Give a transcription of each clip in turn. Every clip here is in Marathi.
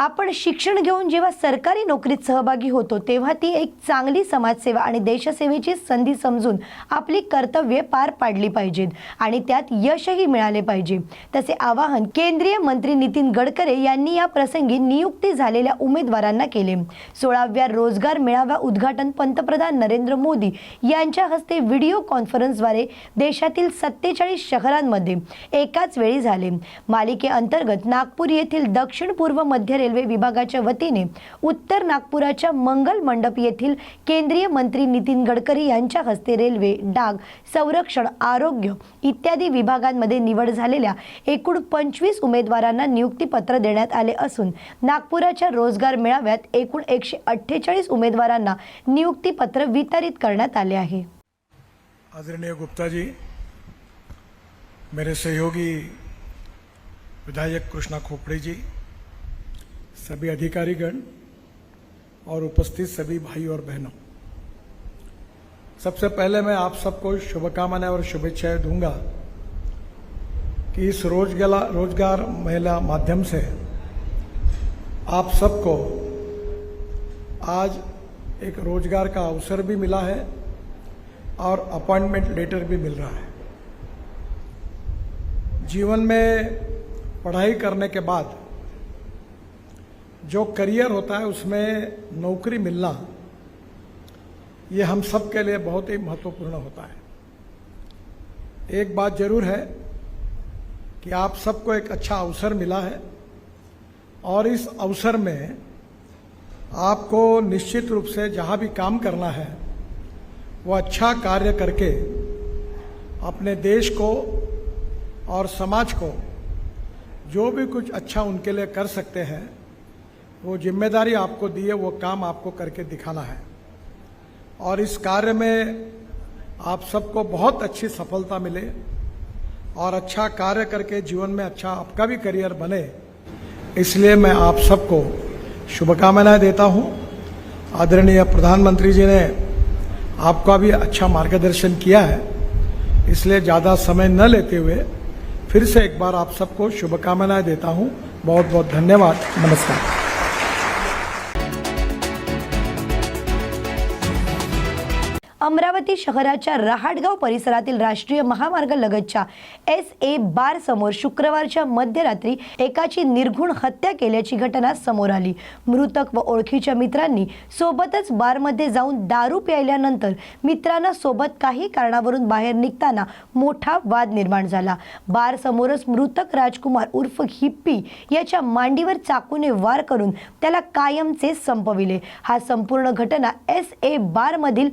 आपण शिक्षण घेऊन जेव्हा सरकारी नोकरीत सहभागी होतो तेव्हा ती एक चांगली समाजसेवा आणि देशसेवेची संधी समजून आपली कर्तव्ये पार पाडली पाहिजेत आणि त्यात यशही मिळाले पाहिजे. तसे आवाहन केंद्रीय मंत्री नितीन गडकरी यांनी या प्रसंगी नियुक्ती झालेल्या उमेदवारांना केले. सोळाव्या रोजगार मेळावा उद्घाटन पंतप्रधान नरेंद्र मोदी यांच्या हस्ते व्हिडिओ कॉन्फरन्सद्वारे देशातील सत्तेचाळीस शहरांमध्ये एकाच वेळी झाले. मालिकेअंतर्गत नागपूर येथील दक्षिण पूर्व मध्य रेल्वे विभागाच्या वतीने उत्तर नागपुराच्या मंगल मंडप येथील केंद्रीय मंत्री नितीन गडकरी यांच्या हस्ते रेल्वे डाग संरक्षण आरोग्य इत्यादी विभागांमध्ये निवड झालेल्या एकूण पंचवीस उमेदवारांना नियुक्तीपत्र देण्यात आले असून नागपुराच्या रोजगार मेळाव्यात एकूण एकशे अठ्ठेचाळीस उमेदवारांना नियुक्तीपत्र वितरित करण्यात आले आहे. आदरणीय गुप्ताजी मेरे सहयोगी विधायक कृष्णा खोपड़े जी सभी अधिकारीगण और उपस्थित सभी भाई और बहनों, सबसे पहले मैं आप सबको शुभकामनाएँ और शुभेच्छाएँ दूँगा कि इस रोजगला रोज़गार महिला माध्यम से आप सबको आज एक रोज़गार का अवसर भी मिला है और अपॉइंटमेंट लेटर भी मिल रहा है। जीवन में पढ़ाई करने के बाद जो करियर होता है, उसमें नौकरी मिलना, ये हम सब के लिए बहुत ही महत्वपूर्ण होता है। एक बात ज़रूर है कि आप सबको एक अच्छा अवसर मिला है और इस अवसर में आपको निश्चित रूप से जहाँ भी काम करना है, वो अच्छा कार्य करके अपने देश को और समाज को जो भी कुछ अच्छा उनके लिए कर सकते हैं वो ज़िम्मेदारी आपको दी है, वो काम आपको करके दिखाना है। और इस कार्य में आप सबको बहुत अच्छी सफलता मिले और अच्छा कार्य करके जीवन में अच्छा आपका भी करियर बने। इसलिए मैं आप सबको शुभकामनाएँ देता हूँ। आदरणीय प्रधानमंत्री जी ने आपका भी अच्छा मार्गदर्शन किया है, इसलिए ज़्यादा समय न लेते हुए फिर से एक बार आप सबको शुभकामनाएँ देता हूँ। बहुत बहुत धन्यवाद। नमस्कार। अमरावती शहराच्या रहाटगाव परिसरातील राष्ट्रीय महामार्ग लगतच्या एस ए बार समोर शुक्रवारच्या मध्यरात्री एकाची निर्घुण हत्या केल्याची घटना समोर आली. मृतक व ओळखीच्या मित्रांनी सोबतच बारमध्ये जाऊन दारू प्यायल्यानंतर मित्रांना सोबत काही कारणावरून बाहेर निघताना मोठा वाद निर्माण झाला. बार समोरच मृतक राजकुमार उर्फ हिप्पी याच्या मांडीवर चाकूने वार करून त्याला कायमचे संपविले. हा संपूर्ण घटना एस ए बार मधील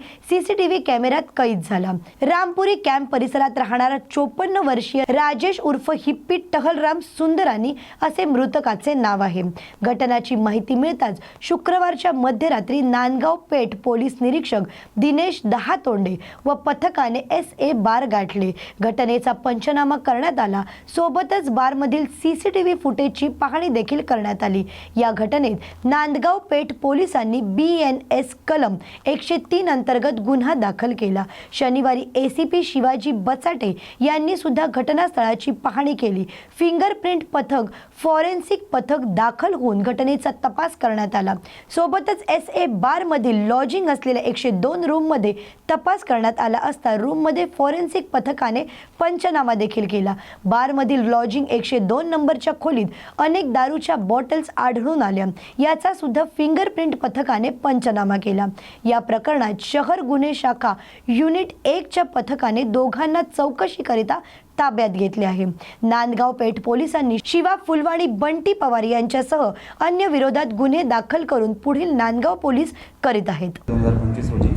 सीसीटीव्ही कॅमेऱ्यात कैद झाला. रामपुरी कॅम्प परिसरात राहणारा चोपन्न वर्षीय राजेश उर्फ हिप्पी टहलराम सुंदरानी असे मृतकाचे नाव आहे. घटनाची माहिती मिळताच शुक्रवारच्या मध्यरात्री नांदगाव पेठ पोलीस निरीक्षक दिनेश दहातोंडे व पथकाने एस ए बार गाठले. घटनेचा पंचनामा करण्यात आला. सोबतच बारमधील सीसीटीव्ही फुटेजची पाहणी देखील करण्यात आली. या घटनेत नांदगाव पेठ पोलिसांनी बी एन एस कलम एकशे तीन अंतर्गत गुन्हा दाखल केला. शनिवारी एसीपी शिवाजी बचाटे यांनी सुद्धा घटनास्थळाची पाहणी केली. फिंगरप्रिंट पथक फॉरेन्सिक पथक दाखल होऊन घटनेचा तपास करण्यात आला. सोबतच एस ए बारमधील लॉजिंग असलेल्या एकशे दोन रूममध्ये तपास करण्यात आला असता रूममध्ये फॉरेन्सिक पथकाने पंचनामा देखील केला. बारमधील लॉजिंग एकशे दोन नंबरच्या खोलीत अनेक दारूच्या बॉटल्स आढळून आल्या. याचा सुद्धा फिंगरप्रिंट पथकाने पंचनामा केला. या प्रकरणात शहर गुन्हे शाखा युनिट एकच्या पथकाने दोघांना चौकशीकरिता ताब्यात घेतले आहे. नांदगाव पेठ पोलिसांनी शिवा फुलवाणी बंटी पवार यांच्यासह अन्य विरोधात गुन्हे दाखल करून पुढील नांदगाव पोलीस करीत आहेत. दोन हजार पंचवीस रोजी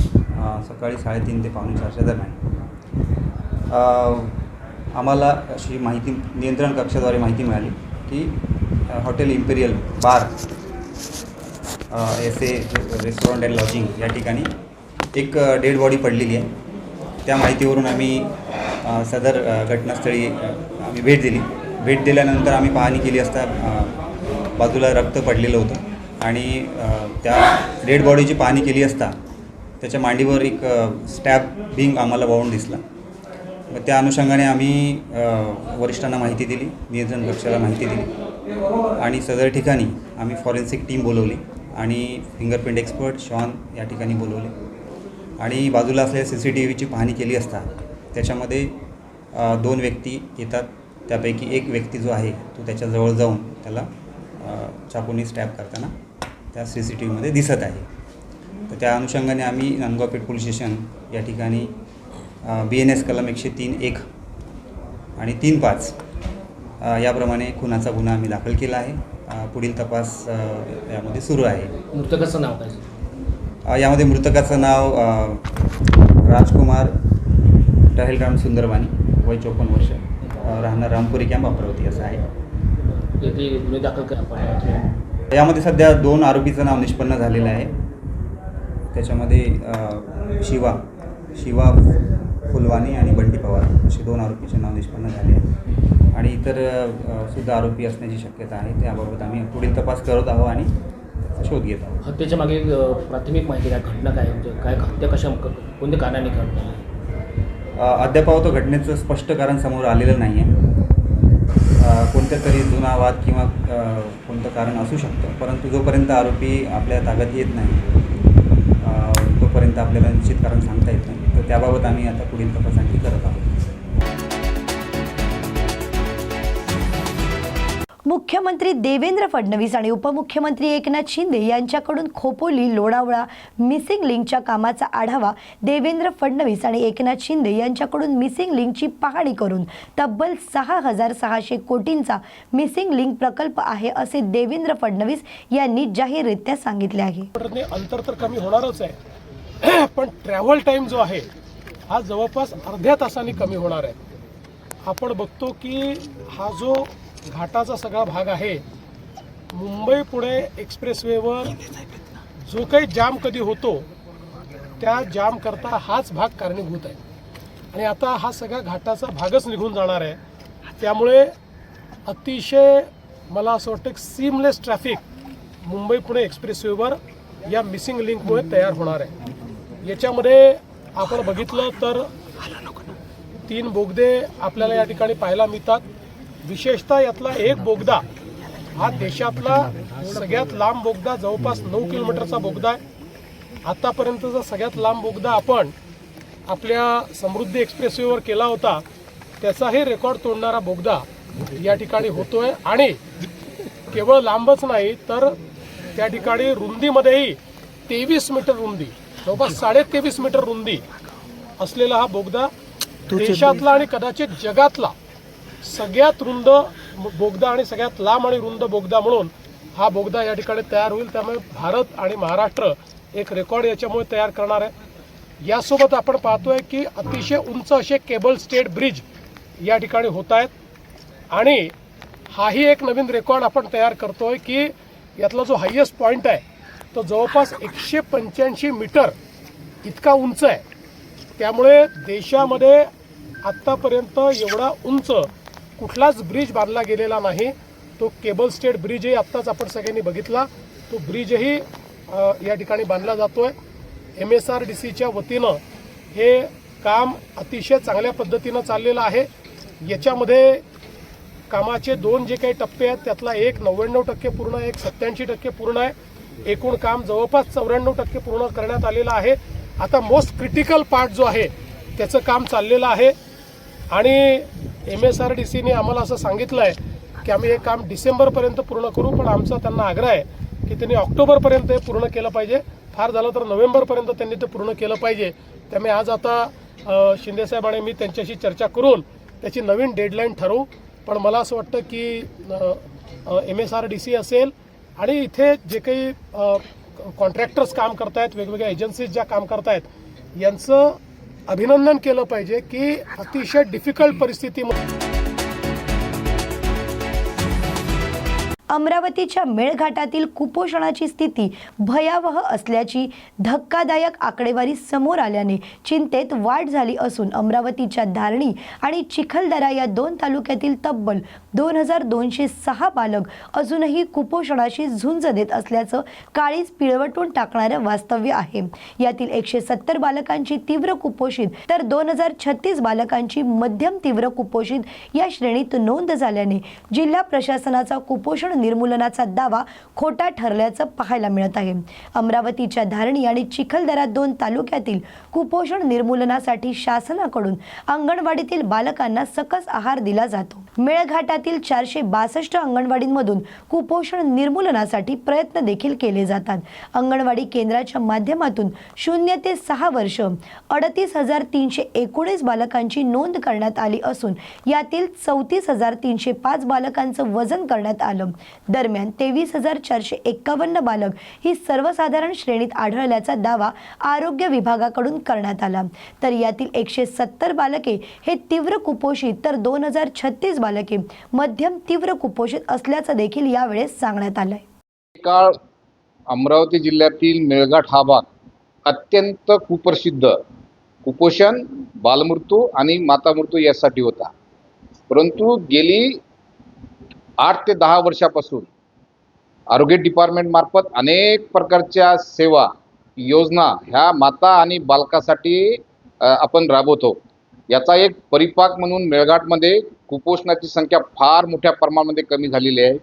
सकाळी साडेतीन ते पावणे चारच्या दरम्यान आम्हाला अशी माहिती नियंत्रण कक्षाद्वारे माहिती मिळाली की hotel imperial bar S A restaurant and lodging या ठिकाणी एक डेड बॉडी पडलेली आहे. त्या माहितीवरून आम्ही सदर घटनास्थळी आम्ही भेट दिली. भेट दिल्यानंतर आम्ही पाहणी केली असता बाजूला रक्त पडलेलं होतं. आणि त्या डेड बॉडीची पाहणी केली असता त्याच्या मांडीवर एक स्टॅब बिंग आम्हाला वाहून दिसला. मग त्या अनुषंगाने आम्ही वरिष्ठांना माहिती दिली नियंत्रण कक्षाला माहिती दिली. आणि सदर ठिकाणी आम्ही फॉरेन्सिक टीम बोलवली आणि फिंगरप्रिंट एक्सपर्ट शॉन या ठिकाणी बोलवले. आणि बाजूला असलेल्या सी सी टी व्हीची पाहणी केली असता त्याच्यामध्ये दोन व्यक्ती येतात. त्यापैकी एक व्यक्ती जो आहे तो त्याच्याजवळ जाऊन त्याला चाकूनी स्टॅप करताना त्या सी सी टी व्हीमध्ये दिसत आहे. तर त्या अनुषंगाने आम्ही नांदगाव पेठ पोलीस स्टेशन या ठिकाणी बी एन एस कलम एकशे तीन एक आणि तीन पाच याप्रमाणे खुनाचा गुन्हा आम्ही दाखल केला आहे. पुढील तपास यामध्ये सुरू आहे. मृतकाचं नाव काय? यामध्ये मृतकाचं नाव राजकुमार टहेलराम सुंदरवानी वय चोपन्न वर्ष राहणार रामपुरी कॅम्प अमरावती असं आहे. यामध्ये सध्या दोन आरोपीचं नाव निष्पन्न झालेलं आहे. त्याच्यामध्ये शिवा शिवा फुलवाणी आणि बंटी पवार असे दोन आरोपीचे नाव निष्पन्न झाले आहे. आणि इतर सुद्धा आरोपी असण्याची शक्यता आहे. त्याबाबत आम्ही पुढील तपास करत आहोत आणि शोध घेत. आहोत हत्येच्या मागे प्राथमिक माहिती काय घटना काय म्हणजे काय हत्या कशा कोणत्या कारणाने अ, अद्याप तो घटनेचं स्पष्ट कारण समोर आलेलं नाही आहे कोणत्या तरी जुना वाद किंवा कोणतं कारण असू शकतं परंतु जोपर्यंत आरोपी आपल्या ताब्यात येत नाही तोपर्यंत आपल्याला निश्चित कारण सांगता येत नाही. तर त्याबाबत आम्ही आता पुढील तपास आणखी करत आहोत. मुख्यमंत्री देवेंद्र फडणवीस आणि उपमुख्यमंत्री एकनाथ शिंदे यांच्याकडून खोपोली लोणावळा मिसिंग लिंकच्या कामाचा आढावा देवेंद्र फडणवीस आणि एकनाथ शिंदे यांच्याकडून मिसिंग लिंकची पाहणी करून तब्बल सहा हजार सहाशे कोटींचा मिसिंग लिंक प्रकल्प आहे असे देवेंद्र फडणवीस यांनी जाहीररित्या सांगितले आहे. अंतर तर कमी होणारच आहे. पण ट्रॅव्हल टाईम जो आहे हा जवळपास अर्ध्या तासाने कमी होणार आहे. आपण बघतो की हा जो घाटाचा सगळा भाग आहे. मुंबई पुणे एक्सप्रेसवेवर जो काही जाम कधी होतो त्या जाम करता हाच भाग कारणीभूत आहे. आणि आता हा सगळा घाटाचा भागच निघून जाणार आहे. त्यामुळे अतिशय मला असं वाटतं सीमलेस ट्रॅफिक मुंबई पुणे एक्सप्रेसवेवर या मिसिंग लिंकमुळे तयार होणार आहे. याच्यामध्ये आपण बघितलं तर तीन बोगदे आपल्याला या ठिकाणी पाहायला मिळतात. विशेषतः यातला एक बोगदा. हा देशातला सगळ्यात लांब बोगदा जवळपास नऊ किलोमीटरचा बोगदा आहे. आतापर्यंतचा सगळ्यात लांब बोगदा आपण आपल्या समृद्धी एक्सप्रेसवेवर केला होता त्याचाही रेकॉर्ड तोडणारा बोगदा या ठिकाणी होतोय. आणि केवळ लांबच नाही तर त्या ठिकाणी रुंदीमध्येही तेवीस मीटर रुंदी जवळपास साडे तेवीस मीटर रुंदी असलेला हा बोगदा देशातला आणि कदाचित जगातला सगळ्यात रुंद बोगदा आणि सगळ्यात लांब आणि रुंद बोगदा म्हणून हा बोगदा या ठिकाणी तयार होईल. त्यामुळे भारत आणि महाराष्ट्र एक रेकॉर्ड याच्यामुळे तयार करणार आहे. यासोबत आपण पाहतोय की अतिशय उंच असे केबल स्टेट ब्रिज या ठिकाणी होत आहेत. आणि हाही एक नवीन रेकॉर्ड आपण तयार करतोय की यातला जो हायेस्ट पॉईंट आहे तो जवळपास एकशे पंच्याऐंशी मीटर इतका उंच आहे. त्यामुळे देशामध्ये आत्तापर्यंत एवढा उंच कुठलाच ब्रिज बांधला गेलेला नाही. तो केबल स्टेट ब्रिजही आत्ताच आपण सगळ्यांनी बघितला. तो ब्रिजही या ठिकाणी बांधला जातो आहे एम एस आर डी सीच्या वतीनं हे काम अतिशय चांगल्या पद्धतीनं चाललेलं आहे. याच्यामध्ये कामाचे दोन जे काही टप्पे आहेत त्यातला एक नव्याण्णव टक्के पूर्ण आहे एक सत्याऐंशी टक्के पूर्ण आहे. एकूण काम जवळपास चौऱ्याण्णव टक्के पूर्ण करण्यात आलेलं आहे. आता मोस्ट क्रिटिकल पार्ट जो आहे त्याचं काम चाललेलं आहे. आणि एम एस आर डी सीने आम्हाला असं सांगितलं आहे की आम्ही हे काम डिसेंबरपर्यंत पूर्ण करू पण आमचा त्यांना आग्रह आहे की त्यांनी ऑक्टोबरपर्यंत हे पूर्ण केलं पाहिजे. फार झालं तर नोव्हेंबरपर्यंत त्यांनी ते पूर्ण केलं पाहिजे. त्यामुळे आज आता शिंदेसाहेब आणि मी त्यांच्याशी चर्चा करून त्याची नवीन डेडलाईन ठरवू. पण मला असं वाटतं की M S R D C असेल आणि इथे जे काही कॉन्ट्रॅक्टर्स काम करतायत वेगवेगळ्या एजन्सीज ज्या काम करतायत यांचं अभिनंदन केलं पाहिजे की अतिशय डिफिकल्ट परिस्थितीमध्ये अमरावतीच्या मेळघाटातील कुपोषणाची स्थिती भयावह असल्याची धक्कादायक आकडेवारी समोर आल्याने चिंतेत वाढ झाली असून अमरावतीच्या धारणी आणि चिखलदरा या दोन तालुक्यातील तब्बल दोन हजार दोनशे सहा बालक अजूनही कुपोषणाशी झुंज देत असल्याचं काळीच पिळवटून टाकणारं वास्तव्य आहे. यातील एकशे सत्तर बालकांची तीव्र कुपोषित तर दोन हजार छत्तीस बालकांची मध्यम तीव्र कुपोषित या श्रेणीत नोंद झाल्याने जिल्हा प्रशासनाचा कुपोषण निर्मूलनाचा दावा खोटा ठरल्याचं पाहायला मिळत आहे. अमरावतीच्या धारणी आणि चिखलदरा दोन तालुक्यातील कुपोषण निर्मूलनासाठी शासनाकडून अंगणवाडीतील बालकांना सकस आहार दिला जातो. मेळघाटातील चारशे बासष्ट अंगणवाडींमधून कुपोषण निर्मूलनासाठी प्रयत्न देखील केले जातात. अंगणवाडी केंद्राच्या माध्यमातून शून्य ते सहा वर्ष अडतीस हजार तीनशे एकोणीस बालकांची नोंद करण्यात आली असून यातील चौतीस हजार तीनशे पाच बालकांचं वजन करण्यात आलं. दरम्यान तेवीस हजार चारशे एक्कावन्न बालक ही सर्वसाधारण श्रेणीत आढळल्याचा दावा आरोग्य विभागाकडून करण्यात आला. तर यातील एकशे सत्तर बालके हे तीव्र कुपोषित तर दोन हजार छत्तीस बालके मध्यम तीव्र कुपोषित असल्याचं देखील यावेळेस सांगण्यात आलंय. काळ अमरावती जिल्ह्यातील मेळघाट हा भाग अत्यंत कुप्रसिद्ध. कुपोषण बालमृत्यू आणि माता मृत्यू यासाठी होता. परंतु गेली आठ ते दहा वर्षापासून आरोग्य डिपार्टमेंट मार्फत अनेक प्रकारच्या सेवा योजना ह्या माता आणि बालकासाठी आपण राबवतो. याचा एक परिपाक म्हणून मेळघाटमध्ये कुपोषणाची संख्या फार मोठ्या प्रमाणामध्ये कमी झालेली आहे.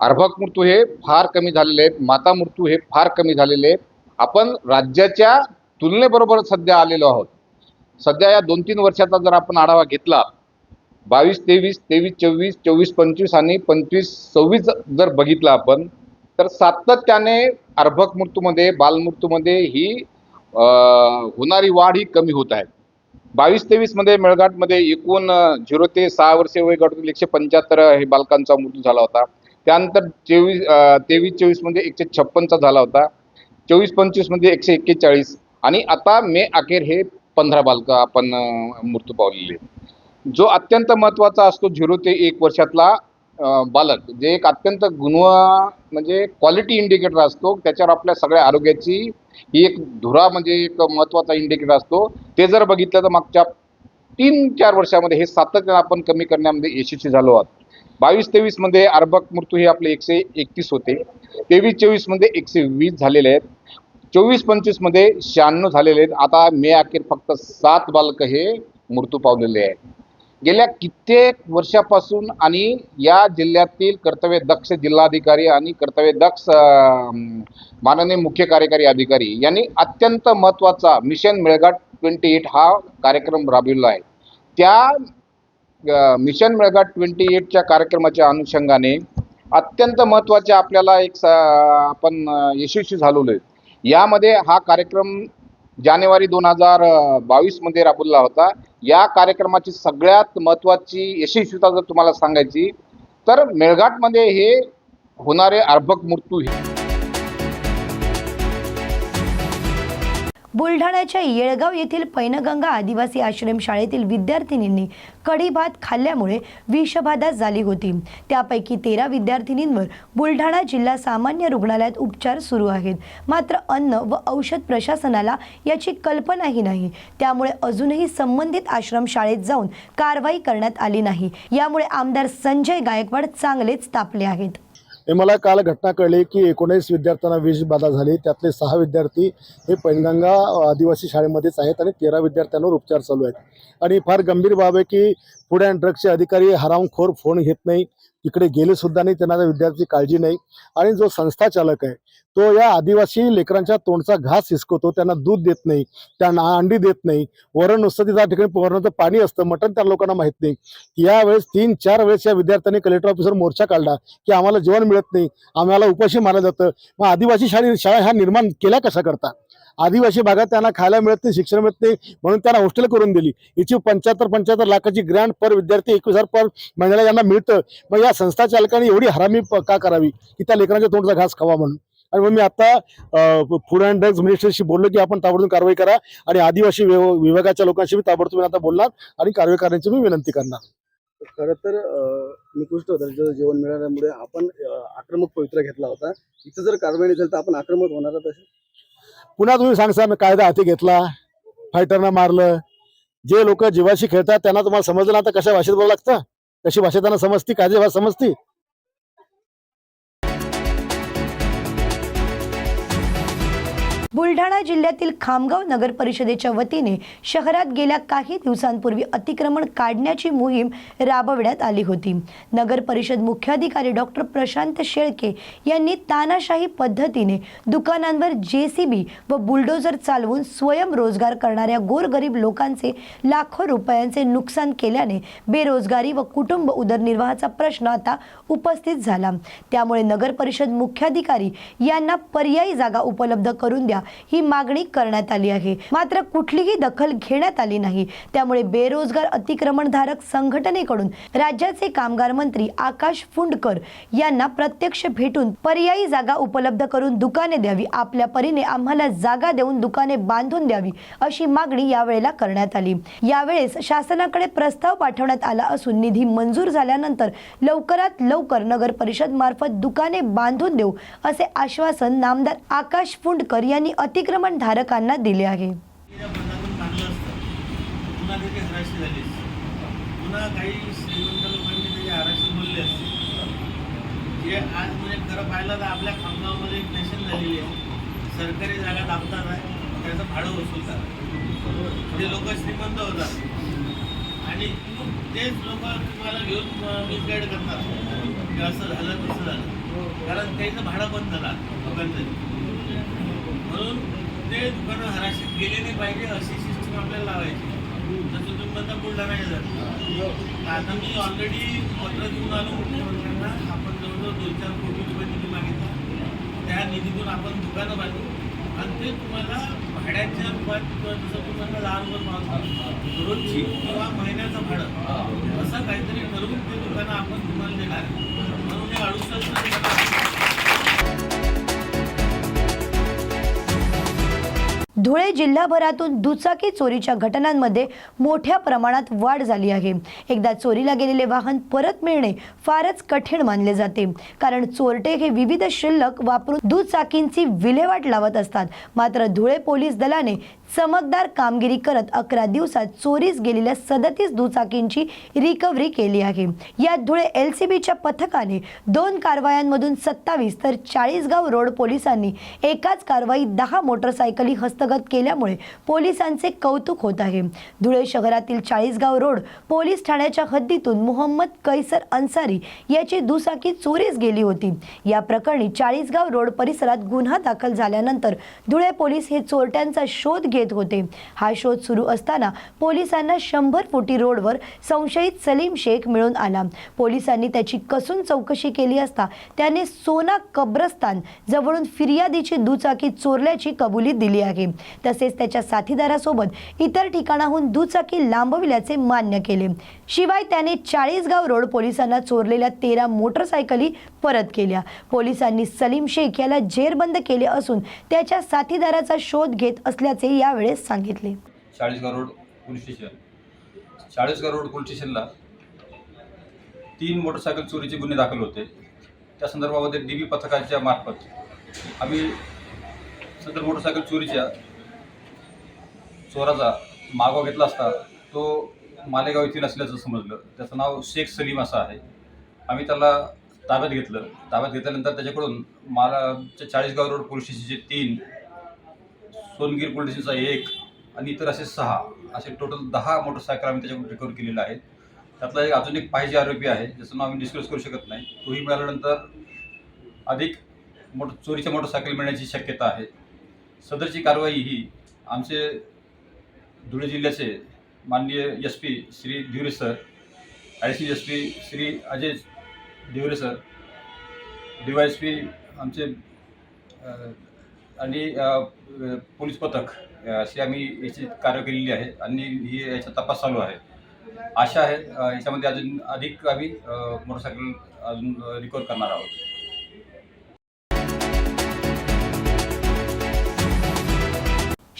अर्भक मृत्यू हे फार कमी झालेले आहेत. माता मृत्यू हे फार कमी झालेले आहेत. आपण राज्याच्या तुलनेबरोबर सध्या आलेलो आहोत. सध्या या दोन तीन वर्षाचा जर आपण आढावा घेतला बावीस तेवीस तेवीस चोवीस चोवीस पंचवीस आणि पंचवीस सव्वीस जर बघितलं आपण तर सातत्याने अर्भक मृत्यूमध्ये बालमृत्यूमध्ये ही होणारी वाढ ही कमी होत आहे. बावीस तेवीसमध्ये मेळघाटमध्ये एकूण झिरो ते सहा वर्षे वयोगटातील एकशे पंच्याहत्तर हे बालकांचा मृत्यू झाला होता. त्यानंतर चोवीस तेवीस चोवीसमध्ये एकशे छप्पनचा झाला होता. चोवीस पंचवीसमध्ये एकशे एक्केचाळीस आणि आता मे अखेर हे पंधरा बालकं आपण मृत्यू पावलेले जो अत्यंत महत्त्वाचा असतो झिरो ते एक वर्षातला बालक जे एक अत्यंत गुणव म्हणजे क्वालिटी इंडिकेटर असतो त्याच्यावर आपल्या सगळ्या आरोग्याची ही एक धुरा म्हणजे एक महत्त्वाचा इंडिकेटर असतो. ते जर बघितलं तर मागच्या तीन चार वर्षामध्ये हे सातत्यानं आपण कमी करण्यामध्ये यशस्वी झालो आहोत. बावीस तेवीसमध्ये अर्भक मृत्यू हे आपले एकशे एकतीस होते. तेवीस चोवीसमध्ये एकशे वीस झालेले आहेत. चोवीस पंचवीसमध्ये शहाण्णव झालेले आहेत. आता मे अखेर फक्त सात बालकं हे मृत्यू पावलेले आहेत. गेल्या कित्येक वर्षापासून आणि या जिल्ह्यातील कर्तव्य दक्ष जिल्हाधिकारी आणि कर्तव्य दक्ष माननीय मुख्य कार्यकारी अधिकारी यांनी अत्यंत महत्त्वाचा मिशन मेळघाट ट्वेंटी एट हा कार्यक्रम राबविला आहे. त्या मिशन मेळघाट ट्वेंटी एटच्या कार्यक्रमाच्या अनुषंगाने अत्यंत महत्त्वाचे आपल्याला एक स आपण यशस्वी झालेलो आहे. यामध्ये हा कार्यक्रम जानेवारी दोन हजार बावीसमध्ये राबवला होता. या कार्यक्रमाची सगळ्यात महत्त्वाची यशस्वीता जर तुम्हाला सांगायची तर मेळघाटमध्ये हे होणारे अर्भक मृत्यू बुलढाण्याच्या येळगाव येथील पैनगंगा आदिवासी आश्रम शाळेतील विद्यार्थिनींनी कढी भात खाल्ल्यामुळे विषबाधा झाली होती. त्यापैकी तेरा विद्यार्थिनींवर बुलढाणा जिल्हा सामान्य रुग्णालयात उपचार सुरू आहेत. मात्र अन्न व औषध प्रशासनाला याची कल्पनाही नाही. त्यामुळे अजूनही संबंधित आश्रम शाळेत जाऊन कारवाई करण्यात आली नाही. यामुळे आमदार संजय गायकवाड चांगलेच तापले आहेत. हे मला काल घटना कळली की एकोणीस विद्यार्थ्यांना विष बाधा झाली. त्यातले सहा विद्यार्थी हे पैनगंगा आदिवासी शाळेमध्येच आहेत आणि तेरा विद्यार्थ्यांवर उपचार चालू आहेत. आणि फार गंभीर बाब आहे की फूड अँड ड्रग्सचे अधिकारी हरामखोर फोन घेत नाही. इकडे गेले सुद्धा नाही त्यांना त्या विद्यार्थी काळजी नाही. आणि जो संस्था चालक आहे तो या आदिवासी लेकरांच्या तोंडचा घास हिसकवतो त्यांना दूध देत नाही त्यांना अंडी देत नाही वरण नुसतं तिथं ठिकाणी वरणाचं पाणी असतं मटण त्या लोकांना माहीत नाही. यावेळेस तीन चार वेळेस या विद्यार्थ्यांनी कलेक्टर ऑफिसर मोर्चा काढला की आम्हाला जेवण मिळत नाही आम्हाला उपाशी मारलं जातं. मग आदिवासी शाळे शाळा ह्या निर्माण केल्या कशा करता? आदिवासी भागात त्यांना खायला मिळत नाही शिक्षण मिळत नाही म्हणून त्यांना हॉस्टेल करून दिली. इथे पंच्याहत्तर पंच्याहत्तर लाखाची ग्रँड पर विद्यार्थी एकवीस हजार पर महिन्याला यांना मिळतं. मग या संस्था चालकांनी एवढी हरामी का करावी की त्या लेकरांच्या तोंडचा घास खावा म्हणून. आणि मग मी आता फूड अँड ड्रग्ज मिनिस्टरशी बोललो की आपण ताबडतोब कारवाई करा आणि आदिवासी विभाग- विभागाच्या लोकांशी मी ताबडतोब आता बोलणार आणि कारवाई करण्याची मी विनंती करणार. खरं तर निकृष्ट दर्जाचं जेवण मिळाल्यामुळे आपण आक्रमक पवित्रा घेतला होता. इथं जर कारवाई नाही झाली तर आपण आक्रमक होणार तसे पुन्हा तुम्ही सांगसा मी कायदा हाती घेतला फायटरना मारलं. जे लोक जीवाशी खेळतात त्यांना तुम्हाला समजलं ना आता कशा भाषेत बोलावं लागतं? कशी भाषा त्यांना समजती कायदे भाषा समजती? बुलढाणा जिल्ह्यातील खामगाव नगर परिषदेच्या वतीने शहरात गेल्या काही दिवसांपूर्वी अतिक्रमण काढण्याची मोहीम राबविण्यात आली होती. नगर परिषद मुख्याधिकारी डॉक्टर प्रशांत शेळके यांनी तानाशाही पद्धतीने दुकानांवर जेसीबी व बुलडोझर चालवून स्वयंरोजगार करणाऱ्या गोरगरीब लोकांचे लाखो रुपयांचे नुकसान केल्याने बेरोजगारी व कुटुंब उदरनिर्वाहाचा प्रश्न आता उपस्थित झाला. त्यामुळे नगर परिषद मुख्याधिकारी यांना पर्यायी जागा उपलब्ध करून द्या ही मागणी करण्यात आली आहे. मात्र कुठलीही दखल घेण्यात आली नाही. त्यामुळे बेरोजगार अतिक्रमणधारक संघटनेकडून राज्याचे कामगार मंत्री आकाश फुंडकर यांना प्रत्यक्ष भेटून पर्यायी जागा उपलब्ध करून दुकाने द्यावी आपल्या परीने आम्हाला जागा देऊन दुकाने बांधून द्यावी अशी मागणी यावेळेला करण्यात आली. यावेळेस शासनाकडे प्रस्ताव पाठवण्यात आला असून निधी मंजूर झाल्यानंतर लवकरात लवकर नगर परिषद मार्फत दुकाने बांधून देऊ असे आश्वासन नामदार आकाश फुंडकर यांनी अतिक्रमण धारकांना दिले आहे. असतं हराशी झाली काही श्रीमंत लोकांनी जे आज म्हणजे खरं पाहिलं तर आपल्या खामगावमध्ये एक फॅशन झालेली आहे. सरकारी जागा दाबतात. आहे त्याचं भाडं वसूलतात. ते लोक श्रीमंत होतात आणि तेच लोक तुम्हाला घेऊन मिसगाईड करतात की असं झालं तसं झालं कारण त्याचं भाडं बंद झालं. लोकांचं म्हणून ते दुकानं हराशीत गेले नाही पाहिजे अशी सिस्टीम आपल्याला लावायची. तसं तुम्ही आता बुलढाणा तर आता मी ऑलरेडी पत्र देऊन आलो मुख्यमंत्र्यांना. आपण जवळजवळ दोन चार कोटी रुपये निधी मागितला. त्या निधीतून आपण दुकानं बांधू. आणि ते तुम्हाला भाड्याच्या रूपात किंवा जसं तुम्हाला दहा रुपये पावतो रोजची किंवा महिन्याचं भाडं. असं काहीतरी ठरवून ते दुकानं आपण तुम्हाला देणार. म्हणून हे अडुसष्ट धुळे जिल्हाभरातून दुचाकी चोरीच्या घटनांमध्ये मोठ्या प्रमाणात वाढ झाली आहे. एकदा चोरीला गेलेले वाहन परत मिळणे फारच कठीण मानले जाते. कारण चोरटे हे विविध शिल्लक वापरून दुचाकींची विल्हेवाट लावत असतात. मात्र धुळे पोलीस दलाने चमकदार कामगिरी करत अकरा दिवसात चोरीस गेलेल्या सदतीस दुचाकींची रिकव्हरी केली आहे. यात धुळे एल सी बीच्या पथकाने दोन कारवायांमधून सत्तावीस तर चाळीसगाव रोड पोलिसांनी एकाच कारवाईत दहा मोटरसायकली हस्तगत केल्यामुळे पोलिसांचे कौतुक होत आहे. धुळे शहरातील चाळीसगाव रोड पोलीस ठाण्याच्या हद्दीतून मोहम्मद कैसर अन्सारी याची दुचाकी चोरीस गेली होती. या प्रकरणी चाळीसगाव रोड परिसरात गुन्हा दाखल झाल्यानंतर धुळे पोलीस हे चोरट्यांचा शोध घेत होते. हा शोध सुरू असताना पोलिसांना शंभर फुटी रोडवर संशयित सलीम शेख मिळून आला. पोलिसांनी त्याची कसून चौकशी केली असता त्याने सोना कब्रस्तान जवळून फिर्यादीची दुचाकी चोरल्याची कबुली दिली आहे. तसेच त्याच्या साथीदारासोबत इतर ठिकाणाहून दुचाकी लांबविल्याचे मान्य केले. शिवाय त्याने चाळीसगाव रोड पोलिसांना चोरलेल्या तेरा मोटरसायकली परत केल्या. पोलिसांनी सलीम शेख याला जेरबंद केले असून त्याच्या साथीदाराचा शोध घेत असल्याचे यावेळेस सांगितले. Chalisgaon road police station. Chalisgaon road police स्टेशनला तीन मोटरसायकल चोरीचे गुन्हे दाखल होते. त्या संदर्भामध्ये डी बी पथकाच्या मार्फत आम्ही सदर मोटरसायकल चोरीच्या चोराचा मागोवा घेतला असता तो मालेगाव येथील असल्याचं समजलं. त्याचं नाव शेख सलीम असं आहे. आम्ही त्याला ताब्यात घेतलं. ताब्यात घेतल्यानंतर त्याच्याकडून माला चाळीसगाव रोड पोलीस स्टेशनचे तीन सोनगीर पोलीस स्टेशनचा एक आणि इतर असे सहा असे टोटल दहा मोटरसायकल आम्ही त्याच्याकडून रिकवर केलेले आहे त्यातला एक अजून एक पाहिजे आरोपी आहे ज्याचं नाव आम्ही डिस्क्लोज करू शकत नाही. तोही मिळाल्यानंतर अधिक मोटर चोरीच्या मोटरसायकल मिळण्याची शक्यता आहे. सदरची कारवाई ही आमचे धुळे जिल्ह्याचे माननीय S P Shri Dhivare sir additional S P Shri Ajay Dhivare sir D Y S P आमचे आणि पोलीस पथक अशी आम्ही याची कार्य केलेली आहे आणि ही याचा तपास चालू आहे. आशा आहे याच्यामध्ये अजून अधिक आम्ही मोटरसायकल अजून रिकवर करणार आहोत.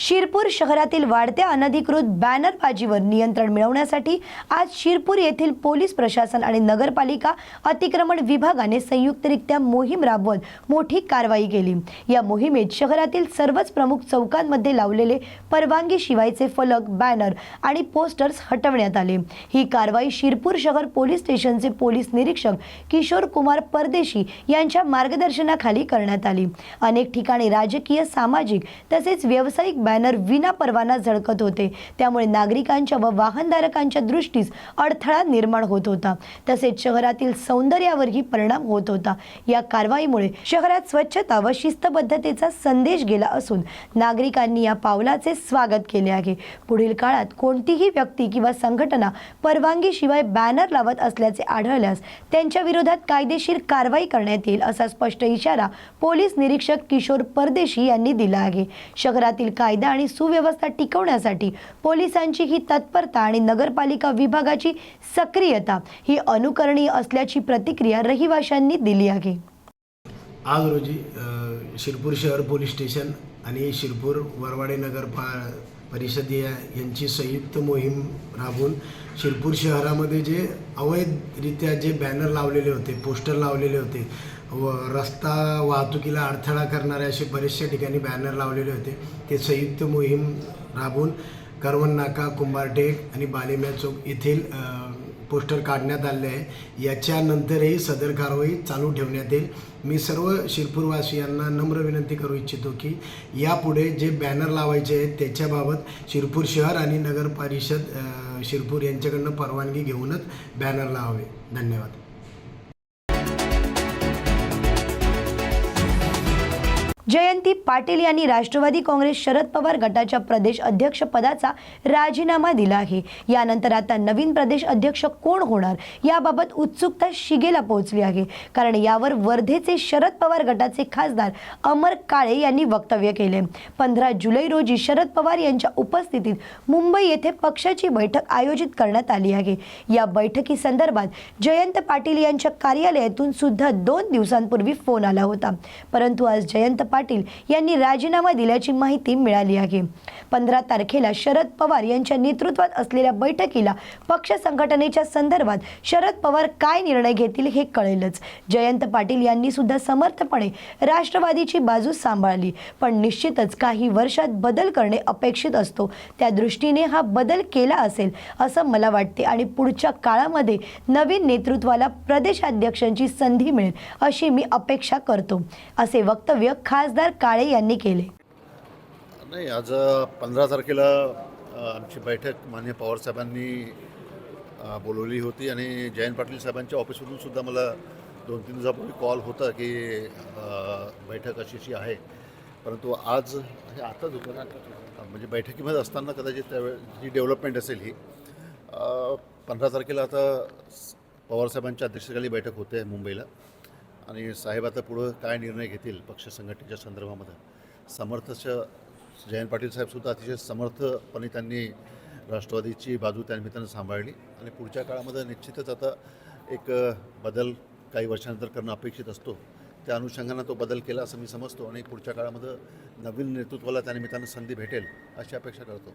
शिरपूर शहरातील वाढत्या अनधिकृत बॅनरबाजीवर नियंत्रण मिळवण्यासाठी आज शिरपूर येथील पोलीस प्रशासन आणि नगरपालिका अतिक्रमण विभागाने संयुक्तरित्या मोहीम राबवत मोठी कारवाई केली. या मोहिमेत शहरातील सर्वच प्रमुख चौकांमध्ये लावलेले परवानगी शिवायचे फलक बॅनर आणि पोस्टर्स हटवण्यात आले. ही कारवाई शिरपूर शहर पोलीस स्टेशनचे पोलीस निरीक्षक किशोर कुमार परदेशी यांच्या मार्गदर्शनाखाली करण्यात आली. अनेक ठिकाणी राजकीय सामाजिक तसेच व्यावसायिक बॅनर विना परवाना झळकत होते. त्यामुळे नागरिकांच्या व वाहनधारकांच्या दृष्टीस अडथळा निर्माण होत होता. तसेच शहरातील सौंदर्यावरही परिणाम होत होता. या कारवाईमुळे शहरात स्वच्छता व शिस्तबद्धतेचा संदेश गेला असून नागरिकांनी या पावलाचे स्वागत केले आहे. पुढील काळात कोणतीही व्यक्ती किंवा संघटना परवानगीशिवाय बॅनर लावत असल्याचे आढळल्यास त्यांच्या विरोधात कायदेशीर कारवाई करण्यात येईल असा स्पष्ट इशारा पोलीस निरीक्षक किशोर परदेशी यांनी दिला आहे. शहरातील काय कायदा आणि सुव्यवस्था टिकवण्यासाठी पोलिसांची ही तत्परता आणि नगरपालिका विभागाची सक्रियता ही अनुकरणीय असल्याची प्रतिक्रिया रहिवाशांनी दिली आहे. आज रोजी शिरपूर शहर पोलीस स्टेशन आणि शिरपूर वरवाडे नगर पा परिषद या यांची संयुक्त मोहीम राबवून शिरपूर शहरामध्ये जे अवैधरित्या जे बॅनर लावलेले होते पोस्टर लावलेले होते व रस्ता वाहतुकीला अडथळा करणारे असे बरेचशा ठिकाणी बॅनर लावलेले होते. ते संयुक्त मोहीम राबवून करवण नाका कुंभारटेक आणि बालेम्या चौक येथील पोस्टर काढण्यात आले आहे. याच्यानंतरही सदर कारवाई चालू ठेवण्यात येईल. मी सर्व शिरपूरवासियांना नम्र विनंती करू इच्छितो की यापुढे जे बॅनर लावायचे आहेत त्याच्याबाबत शिरपूर शहर आणि नगर परिषद शिरपूर यांच्याकडनं परवानगी घेऊनच बॅनर लावावे. धन्यवाद. जयंती पाटील यांनी राष्ट्रवादी काँग्रेस शरद पवार गटाच्या प्रदेश अध्यक्ष पदाचा राजीनामा दिला आहे. यानंतर आता नवीन प्रदेश अध्यक्ष कोण होणार याबाबत उत्सुकता शिगेला पोहोचली आहे. कारण यावर वर्धेचे शरद पवार गटाचे खासदार अमर काळे यांनी वक्तव्य केले. पंधरा जुलै रोजी शरद पवार यांच्या उपस्थितीत मुंबई येथे पक्षाची बैठक आयोजित करण्यात आली आहे. या बैठकीसंदर्भात जयंत पाटील यांच्या कार्यालयातून सुद्धा दोन दिवसांपूर्वी फोन आला होता. परंतु आज जयंत पाटील यांनी राजीनामा दिल्याची माहिती मिळाली आहे. पंधरा तारखेला शरद पवार यांच्या नेतृत्वात असलेल्या बैठकीला पक्ष संघटनेच्या संदर्भात शरद पवार काय निर्णय घेतील हे कळेलच. जयंत पाटील यांनी सुद्धा समर्थपणे राष्ट्रवादीची बाजू सांभाळली पण निश्चितच काही वर्षात बदल करणे अपेक्षित असतो. त्या दृष्टीने हा बदल केला असेल असं मला वाटते आणि पुढच्या काळामध्ये नवीन नेतृत्वाला प्रदेशाध्यक्षांची संधी मिळेल अशी मी अपेक्षा करतो. असे वक्तव्य खासदार काळे यांनी केले. नाही आज पंधरा तारखेला आमची बैठक मान्य पवारसाहेबांनी बोलवली होती आणि जयंत पाटील साहेबांच्या ऑफिसमधून सुद्धा मला दोन तीन दिवसापूर्वी कॉल होता की बैठक अशी अशी आहे. परंतु आज हे आताच म्हणजे बैठकीमध्ये असताना कदाचित त्यावेळे जी डेव्हलपमेंट असेल ही पंधरा तारखेला आता पवारसाहेबांच्या अध्यक्षतेखाली बैठक होते आहे मुंबईला. आणि साहेब आता पुढं काय निर्णय घेतील पक्ष संघटनेच्या संदर्भामध्ये? समर्थच्या जयंत पाटील साहेबसुद्धा अतिशय समर्थपणे त्यांनी राष्ट्रवादीची बाजू त्या निमित्तानं सांभाळली. आणि पुढच्या काळामध्ये निश्चितच आता एक बदल काही वर्षानंतर करणं अपेक्षित असतो. त्या अनुषंगानं तो बदल केला असं मी समजतो. आणि पुढच्या काळामध्ये नवीन नेतृत्वाला त्यानिमित्तानं संधी भेटेल अशी अपेक्षा करतो.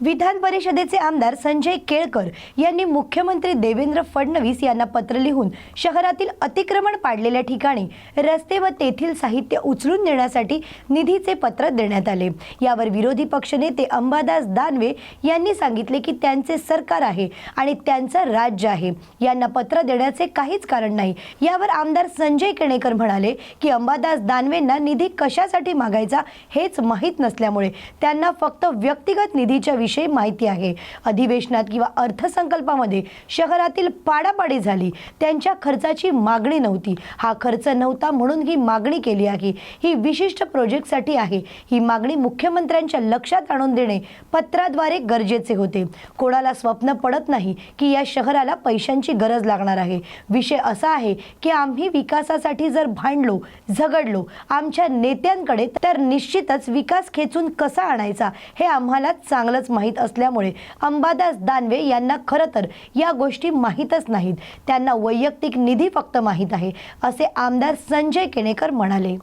विधान परिषदेचे आमदार संजय केळकर यांनी मुख्यमंत्री देवेंद्र फडणवीस यांना पत्र लिहून शहरातील अतिक्रमण पाडलेल्या ठिकाणी रस्ते व तेथील साहित्य उचलून देण्यासाठी निधीचे पत्र देण्यात आले. यावर विरोधी पक्षनेते अंबादास दानवे यांनी सांगितले की त्यांचे सरकार आहे आणि त्यांचं राज्य आहे. यांना पत्र देण्याचे काहीच कारण नाही. यावर आमदार संजय केणेकर म्हणाले की अंबादास दानवेंना निधी कशासाठी मागायचा हेच माहीत नसल्यामुळे त्यांना फक्त व्यक्तिगत निधीच्या विषयी माहिती आहे. अधिवेशनात किंवा अर्थसंकल्पामध्ये शहरातील पाडापाडी झाली. त्यांच्या खर्चाची मागणी नव्हती. हा खर्च नव्हता म्हणून ही मागणी केली आहे. ही विशिष्ट प्रोजेक्टसाठी आहे. ही मागणी मुख्यमंत्र्यांच्या लक्षात आणून देणे पत्राद्वारे गरजेचे होते. कोणाला स्वप्न पडत नाही की या शहराला पैशांची गरज लागणार आहे. विषय असा आहे की आम्ही विकासासाठी जर भांडलो झगडलो आमच्या नेत्यांकडे तर निश्चितच विकास खेचून कसा आणायचा हे आम्हाला चांगलंच माहीत असल्यामुळे अंबादास दानवे यांना खरं तर या गोष्टी माहीतच नाहीत. त्यांना वैयक्तिक निधी फक्त माहीत आहे असे आमदार संजय केणेकर म्हणाले.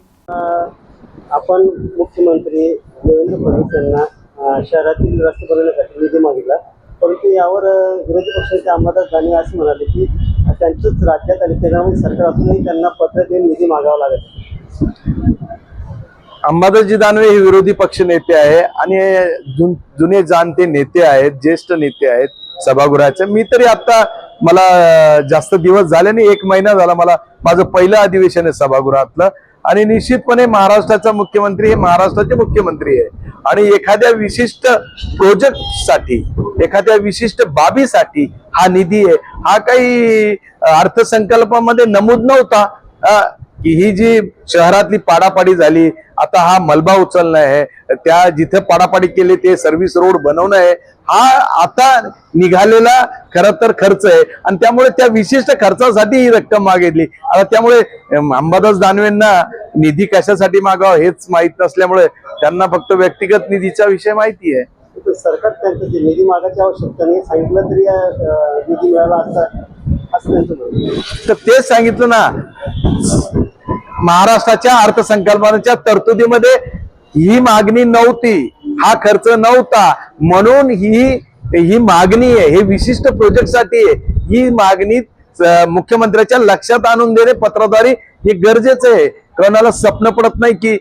आपण मुख्यमंत्री देवेंद्र फडणवीस यांना शहरातील रस्ते बनवण्यासाठी निधी मागितला. परंतु यावर विरोधी पक्षाचे अंबादास दानवे असे म्हणाले की अं, त्यांच्याच राज्यात आणि केंद्रामध्ये सरकार असूनही त्यांना पत्र देऊन निधी मागावा लागत अंबादासजी दानवे हे विरोधी पक्ष नेते आहे आणि जुन जुने जाणते नेते आहेत ज्येष्ठ नेते आहेत सभागृहाचे. मी तरी आता मला जास्त दिवस झाले नाही एक महिना झाला मला माझं पहिलं अधिवेशन आहे सभागृहातलं. आणि निश्चितपणे महाराष्ट्राचा मुख्यमंत्री हे महाराष्ट्राचे मुख्यमंत्री आहे. आणि एखाद्या विशिष्ट प्रोजेक्टसाठी एखाद्या विशिष्ट बाबीसाठी हा निधी आहे. हा काही अर्थसंकल्पामध्ये नमूद नव्हता. की ही जी शहरातली पाडापाडी झाली आता हा मलबा उचलणं आहे त्या जिथे पाडापाडी केली ते सर्व्हिस रोड बनवणं आहे हा आता निघालेला खर तर खर्च आहे. आणि त्यामुळे त्या विशिष्ट खर्चासाठी ही रक्कम मागितली. आता त्यामुळे अंबादास दानवेंना निधी कशासाठी मागावं हेच माहीत नसल्यामुळे त्यांना फक्त व्यक्तिगत निधीचा विषय माहिती आहे. सरकार त्यांचं निधी मागायची आवश्यकता नाही सांगितलं तरी निधी मिळाला असता. तर तेच सांगितलं ना महाराष्ट्राच्या अर्थसंकल्पाच्या तरतुदीमध्ये ही मागणी नव्हती हा खर्च नव्हता. म्हणून ही ही मागणी आहे हे विशिष्ट प्रोजेक्टसाठी आहे. ही मागणी मुख्यमंत्र्याच्या लक्षात आणून देणे पत्राद्वारे हे गरजेचं आहे. कोणाला स्वप्न पडत नाही की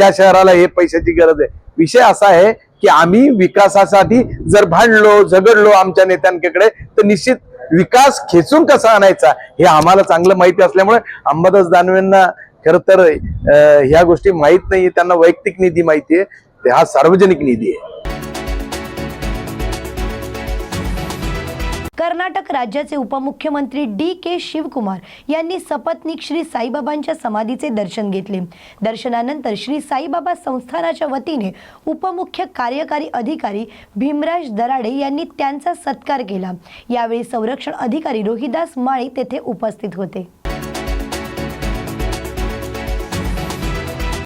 या शहराला हे पैशाची गरज आहे. विषय असा आहे की आम्ही विकासासाठी जर भांडलो झगडलो आमच्या नेत्यांकडे तर निश्चित विकास खेचून कसा आणायचा हे आम्हाला चांगलं माहिती असल्यामुळे अंबादास दानवेंना खर तर ह्या गोष्टी माहीत नाही त्यांना वैयक्तिक निधी माहिती आहे हा सार्वजनिक निधी आहे. कर्नाटक राज्याचे उपमुख्यमंत्री डी के शिवकुमार यांनी सपत्नीक श्री साईबाबांच्या समाधीचे दर्शन घेतले. दर्शनानंतर श्री साईबाबा संस्थानाच्या वतीने उपमुख्य कार्यकारी अधिकारी भीमराज दराडे यांनी त्यांचा सत्कार केला. यावेळी संरक्षण अधिकारी रोहिदास माळी तेथे उपस्थित होते.